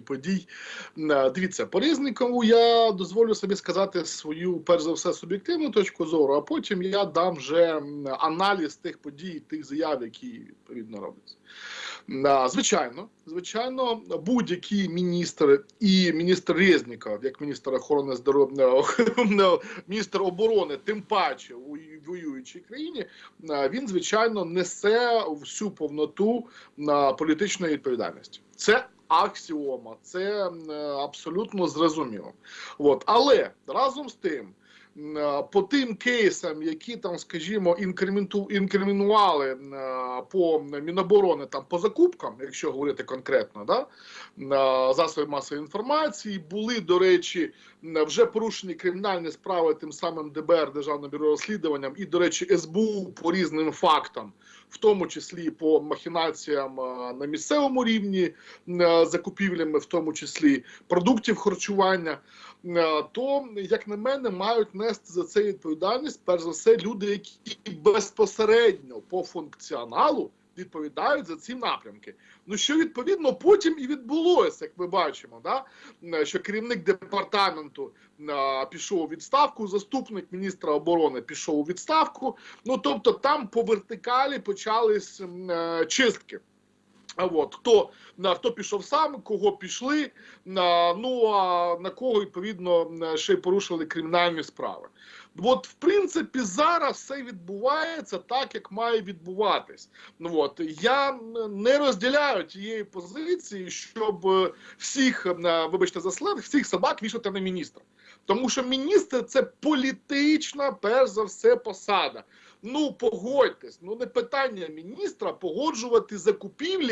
подій. Е, Дивіться, по Різникову я дозволю собі сказати свою, перш за все, суб'єктивну точку зору, а потім я дам вже аналіз тих подій, тих заяв, які відповідно робляться. Е, Звичайно, звичайно, будь-який міністр і міністр Резніков, як міністр охорони здоров'я, міністр оборони, тим паче у воюючій країні, е, він звичайно несе всю повноту е, політичної відповідальності. Це аксіома, це е, абсолютно зрозуміло. От. Але разом з тим, по тим кейсам, які там, скажімо, інкримінували е, по Міноборони там по закупкам, якщо говорити конкретно, да, е, засоби масової інформації, були, до речі, вже порушені кримінальні справи тим самим ДБР, Державним бюро розслідуванням, і, до речі, СБУ по різним фактам, в тому числі по махінаціям е, на місцевому рівні е, закупівлями, в тому числі продуктів харчування, е, то, як на мене, мають нести за це відповідальність, перш за все, люди, які безпосередньо по функціоналу відповідають за ці напрямки. Ну що відповідно потім і відбулося, як ми бачимо, да? е, що керівник департаменту е, пішов у відставку, заступник міністра оборони пішов у відставку. Ну тобто там по вертикалі почались е, чистки. От хто на хто пішов сам, кого пішли, на ну а на кого відповідно ще й порушили кримінальні справи. От, в принципі, зараз все відбувається так, як має відбуватись. Ну от я не розділяю тієї позиції, щоб е, всіх, е, вибачте за след, всіх собак вішати на міністра. Тому що міністр це політична, перш за все, посада. Ну погодьтесь, ну не питання міністра погоджувати закупівлі.